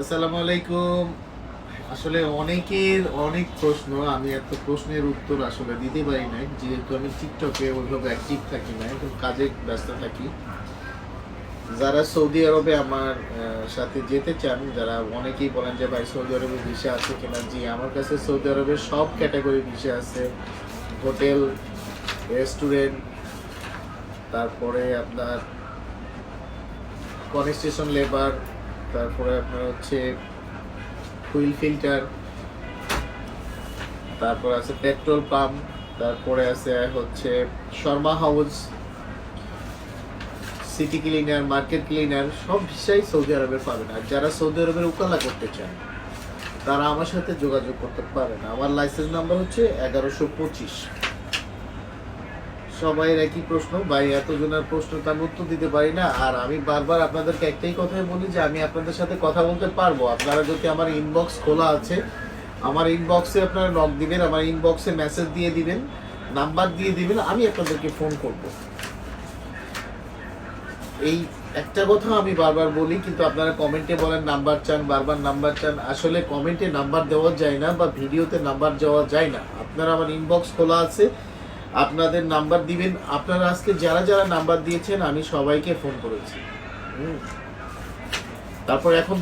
আসসালামু আলাইকুম। আসলে অনেকের অনেক প্রশ্ন, আমি এত প্রশ্নের উত্তর আসলে দিতে পারি না যেহেতু আমি টিকটকে ওইভাবে অ্যাক্টিভ থাকি না এখন কাজে ব্যস্ত থাকি। যারা সৌদি আরবে আমার সাথে যেতে চান, যারা অনেকেই বলেন যে, ভাই, সৌদি আরবে ভিসা আছে কিনা? জি, আমার কাছে সৌদি আরবের সব ক্যাটাগরি ভিসা আছে। হোটেল রেস্টুরেন্ট তারপরে আপনার কনস্ট্রাকশন লেবার তারপরে আপনার হচ্ছে হুইল ফিল্টার, তারপরে আছে পেট্রোল পাম্প, তারপরে আছে হচ্ছে shawarma house, city cleaner, market cleaner, সব বিষয় সৌদি আরবের পাবেন। আর যারা সৌদি আরবের উকালা করতে চান, তারা আমার সাথে যোগাযোগ করতে পারেন। আমার লাইসেন্স নাম্বার হচ্ছে এগারোশো পঁচিশ। সবাই একই প্রশ্ন, ভাই, এতজনের প্রশ্ন তার উত্তর দিতে পারি না। আর আমি বারবার আপনাদেরকে একটাই কথাই বলি যে, আমি আপনাদের সাথে কথা বলতে পারব। আপনারা যদি আমার ইনবক্স খোলা আছে, আমার ইনবক্সে আপনারা নক দিবেন, আমার ইনবক্সে মেসেজ দিয়ে দিবেন নাম্বার দিয়ে দিবেন, আমি আপনাদেরকে ফোন করব। এই একটা কথা আমি বারবার বলি, কিন্তু আপনারা কমেন্টে বলেন নাম্বার চান, বারবার নাম্বার চান। আসলে কমেন্টে নাম্বার দেওয়া যায় না বা ভিডিওতে নাম্বার দেওয়া যায় না। আপনারা আমার ইনবক্স খোলা আছে আপনাদের নাম্বার দিবেন আপনারা আজকে যারা যারা নাম্বার দিয়েছেন, আমি সবাইকে ফোন করেছি। তারপর এখন